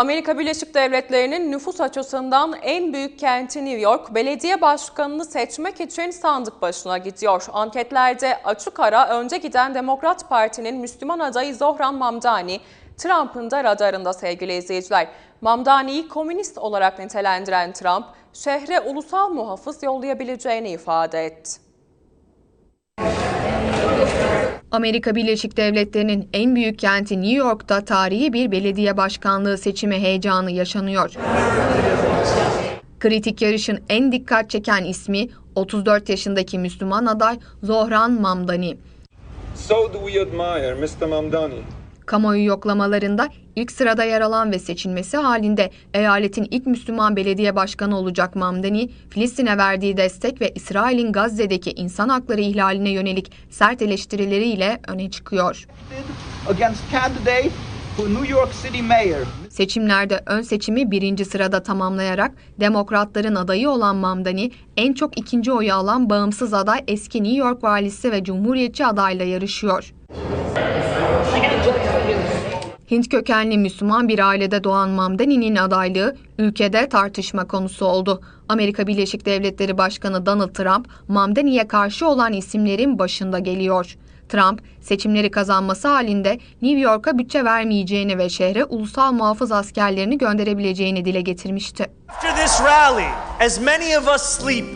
Amerika Birleşik Devletleri'nin nüfus açısından en büyük kenti New York, belediye başkanını seçmek için sandık başına gidiyor. Anketlerde açık ara önce giden Demokrat Parti'nin Müslüman adayı Zohran Mamdani, Trump'ın da radarında sevgili izleyiciler. Mamdani'yi komünist olarak nitelendiren Trump, şehre ulusal muhafız yollayabileceğini ifade etti. Amerika Birleşik Devletleri'nin en büyük kenti New York'ta tarihi bir belediye başkanlığı seçimi heyecanı yaşanıyor. Kritik yarışın en dikkat çeken ismi 34 yaşındaki Müslüman aday Zohran Mamdani. So do we admire Mr. Mamdani. Kamuoyu yoklamalarında ilk sırada yer alan ve seçilmesi halinde eyaletin ilk Müslüman belediye başkanı olacak Mamdani, Filistin'e verdiği destek ve İsrail'in Gazze'deki insan hakları ihlaline yönelik sert eleştirileriyle öne çıkıyor. Seçimlerde ön seçimi birinci sırada tamamlayarak Demokratların adayı olan Mamdani, en çok ikinci oyu alan bağımsız aday eski New York valisi ve Cumhuriyetçi adayla yarışıyor. Hint kökenli Müslüman bir ailede doğan Mamdani'nin adaylığı ülkede tartışma konusu oldu. Amerika Birleşik Devletleri Başkanı Donald Trump, Mamdani'ye karşı olan isimlerin başında geliyor. Trump, seçimleri kazanması halinde New York'a bütçe vermeyeceğini ve şehre ulusal muhafız askerlerini gönderebileceğini dile getirmişti. After this rally, as many of us sleep,